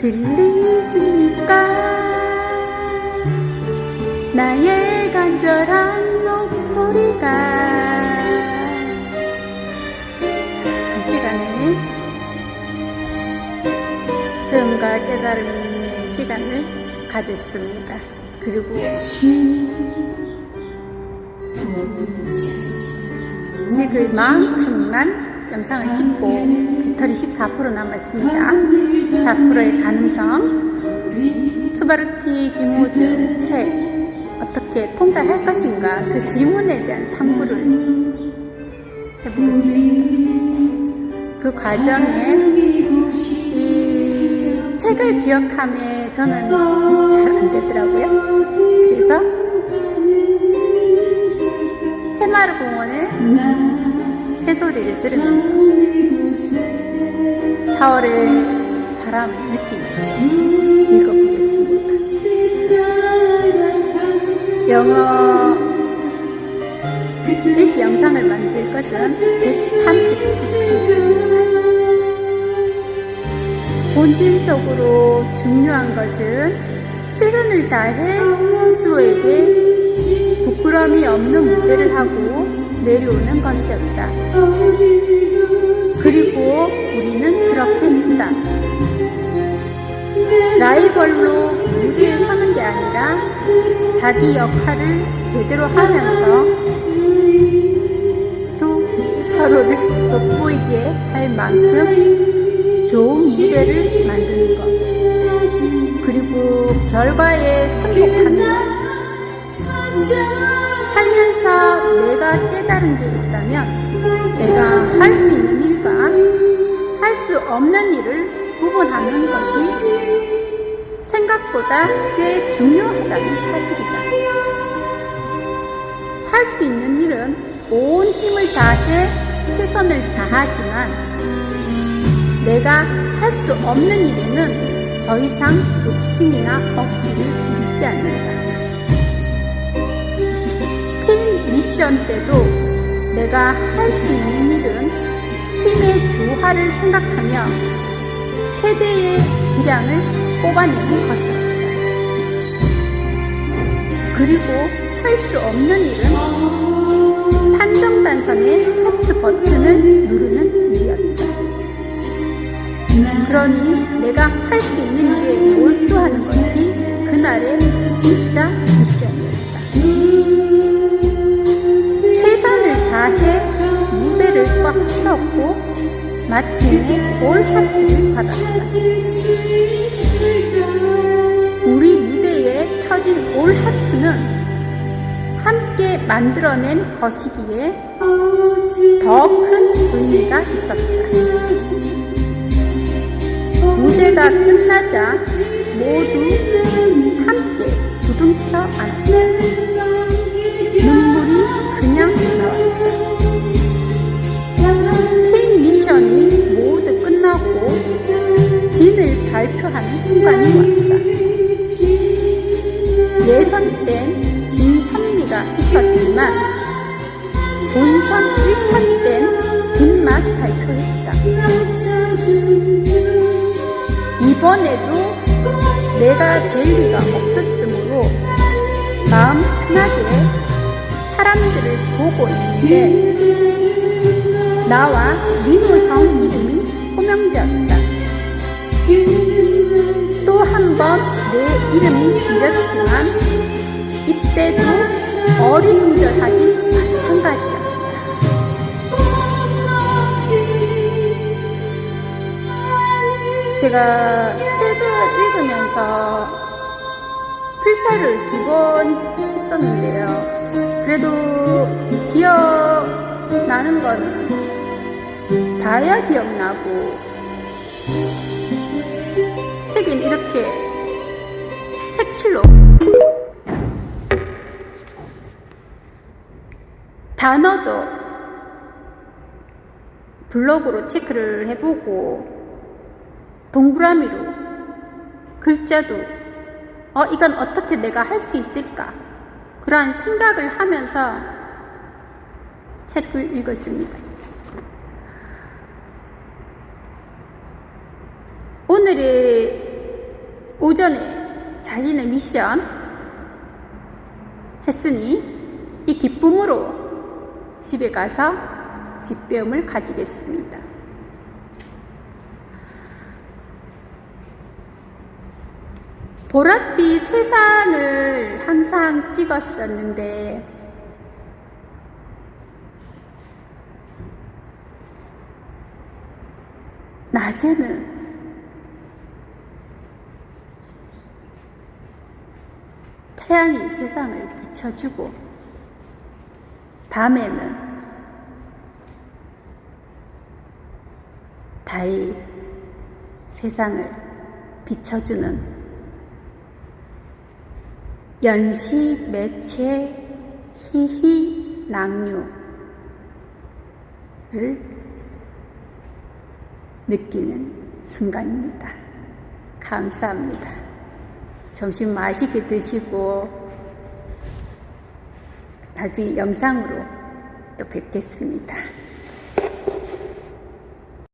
들리십니까? 나의 간절한 목소리가 이 시간에 배움과 깨달음의 시간을 가졌습니다. 그리고 찍을 만큼만 영상을 찍고 배터리 14% 남았습니다. 14%의 가능성 수바루티 김호중 책 어떻게 통달할 것인가 그 질문에 대한 탐구를 해보겠습니다. 그 과정에 이 책을 기억함에 저는 잘 안 되더라고요. 그래서 해마루 공원의 새소리를 들으면서 4월의 바람 느끼면서 읽어보겠습니다. 영어 읽기 영상을 만들 것은 130분입니다. 본질적으로 중요한 것은 최선을 다해 스스로에게 부끄러움이 없는 무대를 하고 내려오는 것이었다. 그리고 우리는 그렇게 했다. 라이벌로 무대에 서는 게 아니라 자기 역할을 제대로 하면서 또 서로를 돋보이게 할 만큼 좋은 무대를 만드는 것. 그리고 결과에 승복하는 살면서 내가 깨달은 게 있다면 내가 할 수 있는 없는 일을 구분하는 것이 생각보다 꽤 중요하다는 사실이다. 할 수 있는 일은 온 힘을 다해 최선을 다하지만 내가 할 수 없는 일에는 더 이상 욕심이나 억지를 부리지 않는다. 팀 미션 때도 내가 할 수 있는 팀의 조화를 생각하며 최대의 기량을 뽑아내는 것이었다. 그리고 할 수 없는 일은 판정 단선의 하트 버튼을 누르는 일이었다. 그러니 내가 할 수 있는 일에 몰두하는 것이 그날의 진짜 미션이었다. 채웠고 마침내 올 하트를 받았다. 우리 무대에 켜진 올 하트는 함께 만들어낸 것이기에 더 큰 의미가 있었다. 무대가 끝나자 모두 함께 부둥켜 안았다. 발표하는 순간이 왔다. 예선 땐 진선미가 있었지만 본선 1차 땐 진만 발표했다. 이번에도 내가 될 리가 없었으므로 마음 편하게 사람들을 보고 있는데 나와 민호 형 이름이 호명되었다. 또한번 내 이름이 들렸지만 이때도 어리둥절하기 마찬가지였다. 제가 책을 읽으면서 필사를 두 번 했었는데요. 그래도 기억나는 거는 다야 기억나고 책엔 이렇게 색칠로 단어도 블로그로 체크를 해보고 동그라미로 글자도 어 이건 어떻게 내가 할 수 있을까 그러한 생각을 하면서 책을 읽었습니다. 오늘의 오전에 자신의 미션 했으니 이 기쁨으로 집에 가서 집배움을 가지겠습니다. 보랏빛 세상을 항상 찍었었는데 낮에는 태양이 세상을 비춰주고 밤에는 달이 세상을 비춰주는 연시 매체 희희 낭류를 느끼는 순간입니다. 감사합니다. 점심 맛있게 드시고 나중에 영상으로 또 뵙겠습니다.